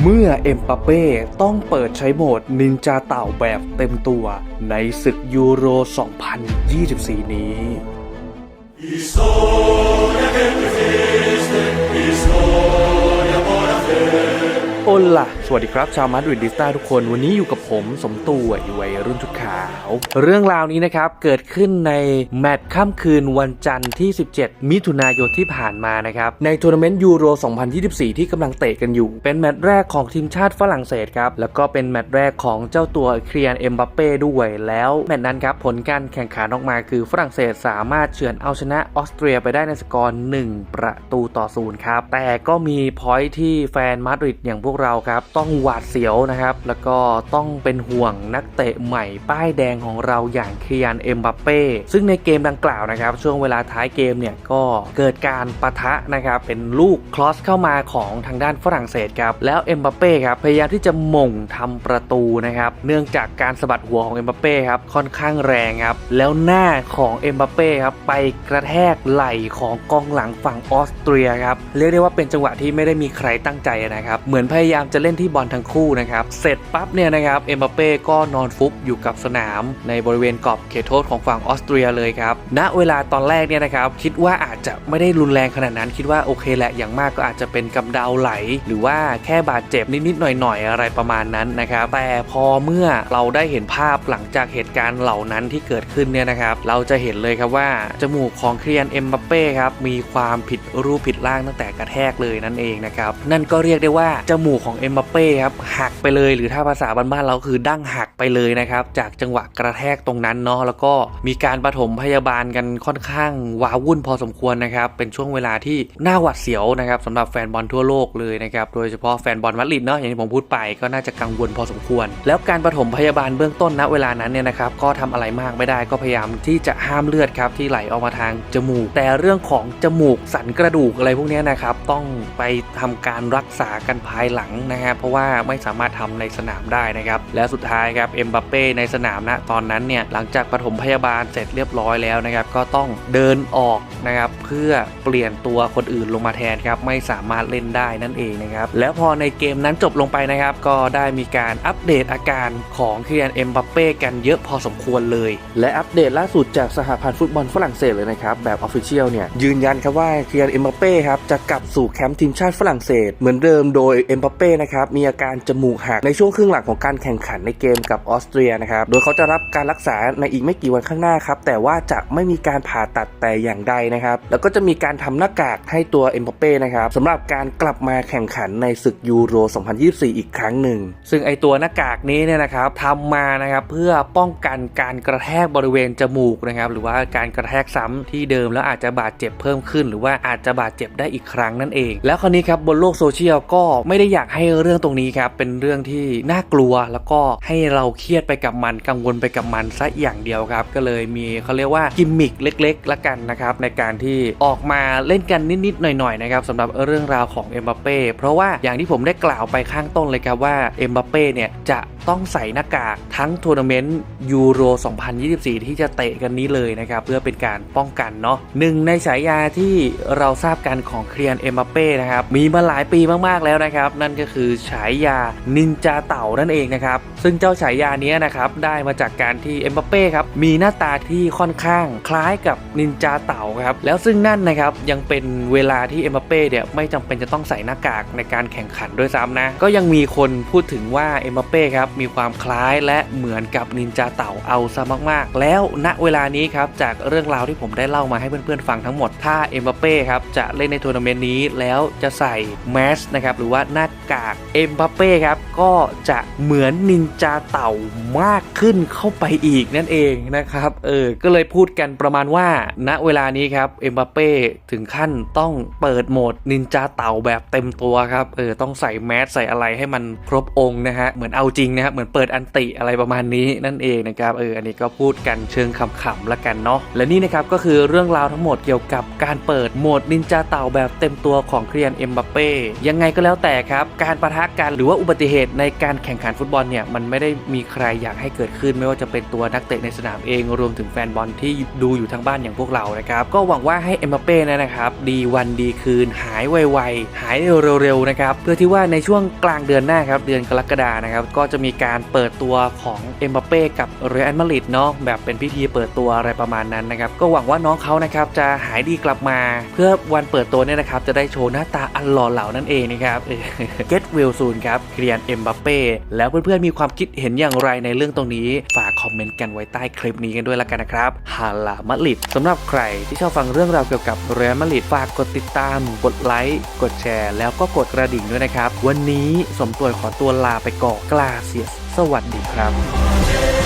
เมื่อเอ็มปาเป้ต้องเปิดใช้โหมดนินจาเต่าแบบเต็มตัวในศึกยูโร 2024 นี้ โอล่ะ สวัสดีครับ ชาวมาดริดดิสตาทุกคน วันนี้อยู่กับผมสมตู่อยู่วัยรุ่นชุดขาว เรื่องราวนี้นะครับ เกิดขึ้นในแมตช์ค่ำคืนวันจันทร์ที่ 17 มิถุนายนที่ผ่านมานะครับ ในทัวร์นาเมนต์ยูโร 2024 ที่กำลังเตะกันอยู่ เป็นแมตช์แรกของทีมชาติฝรั่งเศสครับ แล้วก็เป็นแมตช์แรกของเจ้าตัวเคลียนเอ็มบัปเป้ด้วย แล้วแมตช์นั้นครับผลการแข่งขันออกมาคือฝรั่งเศสสามารถเฉือนเอาชนะออสเตรียไปได้ในสกอร์1ประตูต่อศูนย์ครับแต่ก็มีพอยท์ที่แฟนมาดริดอย่างพวกเราครับต้องหวาดเสียวนะครับ แล้วก็ต้องเป็นห่วงนักเตะใหม่ป้ายแดงของเราอย่างเคียนเอ็มบัปเป้ซึ่งในเกมดังกล่าวนะครับ ช่วงเวลาท้ายเกมเนี่ยก็เกิดการปะทะนะครับ เป็นลูกคลอสเข้ามาของทางด้านฝรั่งเศสครับแล้วเอ็มบัปเป้ครับพยายามที่จะหม่งทำประตูนะครับ เนื่องจากการสะบัดหัวของเอ็มบัปเป้ครับค่อนข้างแรงครับแล้วหน้าของเอ็มบัปเป้ครับไปกระแทกไหล่ของกองหลังฝั่งออสเตรียครับเรียกได้ว่าเป็นจังหวะที่ไม่ได้มีใครตั้งใจนะครับเหมือนพยายามจะเล่นที่บอลทั้งคู่นะครับ เสร็จปั๊บเนี่ยนะครับเอ็มบัปเป้ก็นอนฟุบอยู่กับสนาม ในบริเวณกรอบเขตโทษของฝั่งออสเตรียเลยครับณเวลาตอนแรกเนี่ยนะครับคิดว่าอาจจะไม่ได้รุนแรงขนาดนั้น คิดว่าโอเคแหละอย่างมากก็อาจจะเป็นกำเดาไหล หรือว่าแค่บาดเจ็บนิดๆหน่อยๆอะไรประมาณนั้นนะครับแต่พอเมื่อเราได้เห็นภาพหลังจากเหตุการณ์เหล่านั้นที่เกิดขึ้นเนี่ยนะครับเราจะเห็นเลยครับว่าจมูกของเคลียนเอ็มบัปเป้ครับมีความผิดรูปผิดร่างตั้งแต่กระแทกเลยนั่นเองนะครับนั่นก็เรียกได้ว่าจมูกของเอ็มบัปเป้ครับหักไปเลยหรือถ้าภาษาบ้านๆเราคือดั้งหักไปเลยนะครับ จากจังหวะกระแทกตรงนั้นเนาะแล้วก็มีการปฐมพยาบาลกันค่อนข้างว้าวุ่นพอสมควรนะครับ เป็นช่วงเวลาที่น่าหวาดเสียวนะครับสำหรับแฟนบอลทั่วโลกเลยนะครับโดยเฉพาะแฟนบอลมาดริดเนาะอย่างที่ผมพูดไปก็น่าจะกังวลพอสมควร แล้วการปฐมพยาบาลเบื้องต้นณเวลานั้นเนี่ยนะครับก็ทำอะไรมากไม่ได้ก็พยายามที่จะห้ามเลือดครับที่ไหลออกมาทางจมูก แต่เรื่องของจมูกสันกระดูกอะไรพวกนี้นะครับต้องไปทำการรักษากันภายหลังนะฮะเพราะว่าไม่สามารถทำในสนามได้นะครับและสุดท้ายครับเอ็มบัปเป้ในสนามนะตอนนั้นเนี่ยหลังจากปฐมพยาบาลเสร็จเรียบร้อยแล้วนะครับก็ต้องเดินออกนะครับเพื่อเปลี่ยนตัวคนอื่นลงมาแทนครับไม่สามารถเล่นได้นั่นเองนะครับแล้วพอในเกมนั้นจบลงไปนะครับก็ได้มีการอัปเดตอาการของเคียนเอ็มบัปเป้กันเยอะพอสมควรเลย และอัปเดตล่าสุดจากสหพันธ์ฟุตบอลฝรั่งเศสเลยนะครับแบบออฟฟิเชียลเนี่ยยืนยันครับว่าเคียนเอ็มบัปเป้ครับจะกลับสู่แคมป์ทีมชาติฝรั่งเศสเหมือนเดิมโดยเอ็มบัปเป้นะครับมีอาการจมูกหักในช่วงครึ่งหลังของการแข่งขันในเกมกับออสเตรียนะครับโดยเขาจะรับการรักษาในอีกไม่กี่วันข้างหน้าครับแต่ว่าจะไม่มีการผ่าตัดแต่อย่างใดนะครับแล้วก็จะมีการทำหน้ากากให้ตัวเอ็มบัปเป้นะครับสำหรับการกลับมาแข่งขันในศึกยูโร 2024 อีกครั้งหนึ่ง ซึ่งไอตัวหน้ากากนี้เนี่ยนะครับทำมานะครับเพื่อป้องกันการกระแทกบริเวณจมูกนะครับหรือว่าการกระแทกซ้ำที่เดิมแล้วอาจจะบาดเจ็บเพิ่มขึ้น หรือว่าอาจจะบาดเจ็บได้อีกครั้งนั่นเอง แล้วคราวนี้ครับบนโลกโซเชียลก็ไม่ได้อยากให้เรื่องตรงนี้ครับเป็นเรื่องที่น่ากลัวแล้วก็ให้เราเครียดไปกับมันกังวลไปกับมันซะอย่างเดียวครับ ก็เลยมีเขาเรียกว่ากิมมิคเล็กๆละกันนะครับในการที่ออกมาเล่นกันนิดๆหน่อยๆนะครับสำหรับเรื่องราวของเอ็มบัปเป้เพราะว่าอย่างที่ผมได้กล่าวไปข้างต้นเลยครับว่าเอ็มบัปเป้เนี่ยจะ ต้องใส่หน้ากากทั้งทัวร์นาเมนต์ยูโร 2024 ที่จะเตะกันนี้เลยนะครับ เพื่อเป็นการป้องกันเนาะหนึ่งในฉายาที่เราทราบกันของเคลียนเอมบัปเป้นะครับ มีมาหลายปีมากๆแล้วนะครับ นั่นก็คือฉายานินจาเต่านั่นเองนะครับ ซึ่งเจ้าฉายานี้นะครับ ได้มาจากการที่เอมบัปเป้ครับมีหน้าตาที่ค่อนข้างคล้ายกับนินจาเต่าครับแล้วซึ่งนั่นนะครับยังเป็นเวลาที่เอมบัปเป้เนี่ยไม่จำเป็นจะต้องใส่หน้ากากในการแข่งขันด้วยซ้ำนะก็ยังมีคนพูดถึงว่าเอมบัปเป้ครับมีความคล้ายและเหมือนกับนินจาเต่าเอาซะมากๆ แล้วณเวลานี้ครับจากเรื่องราวที่ผมได้เล่ามาให้เพื่อนๆฟังทั้งหมด ถ้าเอ็มบัปเป้ครับจะเล่นในทัวร์นาเมนต์นี้แล้วจะใส่แมสนะครับหรือว่าหน้ากากเอ็มบัปเป้ครับก็จะเหมือนนินจาเต่ามากขึ้นเข้าไปอีกนั่นเองนะครับเออก็เลยพูดกันประมาณว่า ณเวลานี้ครับเอ็มบัปเป้ถึงขั้นต้องเปิดโหมดนินจาเต่าแบบเต็มตัวครับเออต้องใส่แมสใส่อะไรให้มันครบองค์นะฮะเหมือนเอาจริงนะฮะเหมือนเปิดอันติอะไรประมาณนี้นั่นเองนะครับเอออันนี้ก็พูดกันเชิงขำๆละกันเนาะและนี่นะครับก็คือเรื่องราวทั้งหมดเกี่ยวกับการเปิดโหมดนินจาเต่าแบบเต็มตัวของเครียนเอ็มบัปเป้ยังไงก็แล้วแต่ครับการประทะกันหรือว่าอุบัติเหตุในการแข่งขันฟุตบอลเนี่ยมันไม่ได้มีใครอยากให้เกิดขึ้น ไม่ว่าจะเป็นตัวนักเตะในสนามเองรวมถึงแฟนบอลที่ดูอยู่ทางบ้านอย่างพวกเรานะครับก็หวังว่าให้เอ็มบัปเป้เนยนะครับดีวันดีคืนหายไวๆหายเร็วๆนะครับเพื่อที่ว่าในช่วงกลางเดือนหน้าครับเดือนกรกฎานะครับก็จะมีการเปิดตัวของเอ็มบัปเป้กับเรอัลมาดริดเนาะแบบเป็นพิธีเปิดตัวอะไรประมาณนั้นนะครับก็หวังว่าน้องเขานะครับจะหายดีกลับมา เพื่อวันเปิดตัวเนี่ยนะครับจะได้โชว์หน้าตาอันหล่อเหลานั่นเองนะครับ Get well soon ครับเคียนเอ็มบัปเป้แล้วเพื่อนๆมีความคิดเห็นอย่างไรในเรื่องตรงนี้ ฝากคอมเมนต์กันไว้ใต้คลิปนี้กันด้วยละกันนะครับฮาลามาดริดสำหรับใครที่ชอบฟังเรื่องราวเกี่ยวกับเรอัลมาดริดฝากกดติดตาม กดไลค์กดแชร์ แล้วก็กดกระดิ่งด้วยนะครับวันนี้สมตัวขอตัวลาไปก่อนกลาเซียสวัสดีครับ